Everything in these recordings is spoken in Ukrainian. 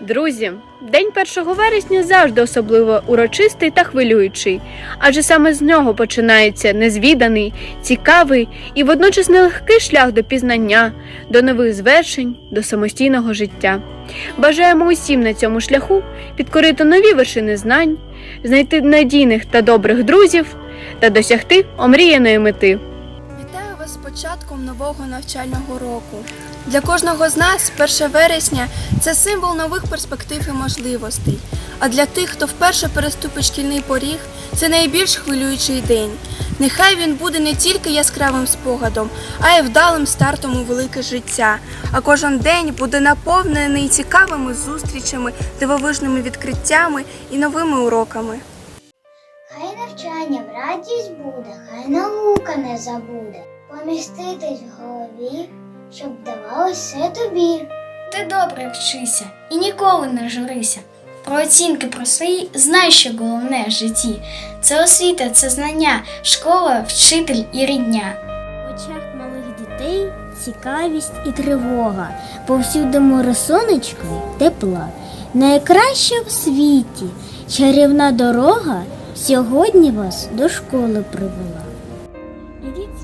Друзі, день 1 вересня завжди особливо урочистий та хвилюючий, адже саме з нього починається незвіданий, цікавий і водночас нелегкий шлях до пізнання, до нових звершень, до самостійного життя. Бажаємо усім на цьому шляху підкорити нові вершини знань, знайти надійних та добрих друзів та досягти омріяної мети. Початком нового навчального року. Для кожного з нас 1 вересня це символ нових перспектив і можливостей. А для тих, хто вперше переступить шкільний поріг, це найбільш хвилюючий день. Нехай він буде не тільки яскравим спогадом, а й вдалим стартом у велике життя. А кожен день буде наповнений цікавими зустрічами, дивовижними відкриттями і новими уроками. Хай навчання радість буде, хай наука не забуде. Поміститись в голові, щоб давалось все тобі. Ти добре вчися і ніколи не журися. Про оцінки про свої знай, що головне в житті. Це освіта, це знання, школа, вчитель і рідня. В очах малих дітей цікавість і тривога. Повсюди море сонечка й тепла. Найкраща в світі чарівна дорога сьогодні вас до школи привела.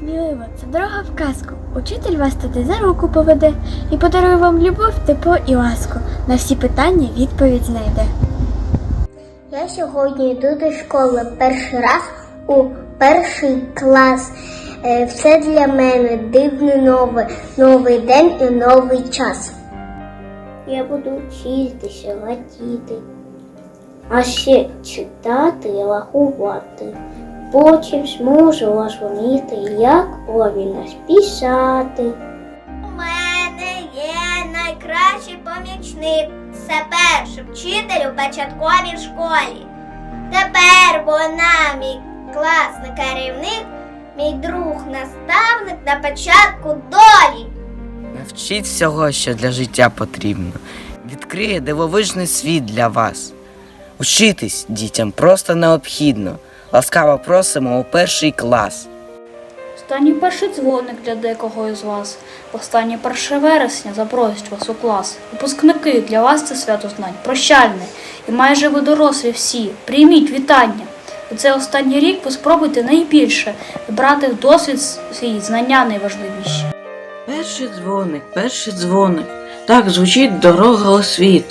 Сміливо, це дорога в казку. Учитель вас туди за руку поведе і подарує вам любов, тепло і ласку. На всі питання відповідь знайде. Я сьогодні йду до школи перший раз у перший клас. Е, Все для мене дивне нове, новий день і новий час. Я буду вчитися, радіти, а ще читати і рахувати. Потім зможу розуміти, як правильно спішати. У мене є найкращий помічник. Це перший вчитель у початковій школі. Тепер вона мій класний керівник, мій друг наставник на початку долі. Навчіть всього, що для життя потрібно. Відкриє дивовижний світ для вас. Учитись дітям просто необхідно. Ласкаво просимо у перший клас. Останній перший дзвоник для декого із вас. Останнє 1 вересня запросять вас у клас. Випускники для вас це свято знань, прощальне. І майже ви дорослі всі. Прийміть вітання. У цей останній рік ви спробуйте найбільше брати в досвід свій знання найважливіші. Перший дзвоник, перший дзвоник. Так звучить дорога у світ.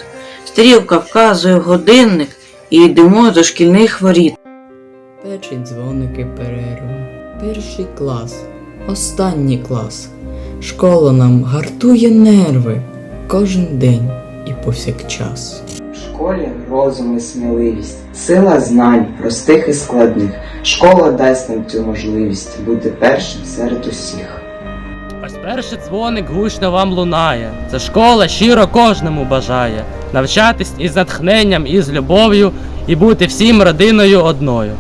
Стрілка вказує годинник і йдемо до шкільних воріт. Перші дзвоники перерва, перший клас, останній клас. Школа нам гартує нерви кожен день і повсякчас. В школі розум і сміливість, сила знань, простих і складних. Школа дасть нам цю можливість бути першим серед усіх. Ось перший дзвоник гучно вам лунає. Це школа щиро кожному бажає навчатись із натхненням, і з любов'ю, і бути всім родиною одною.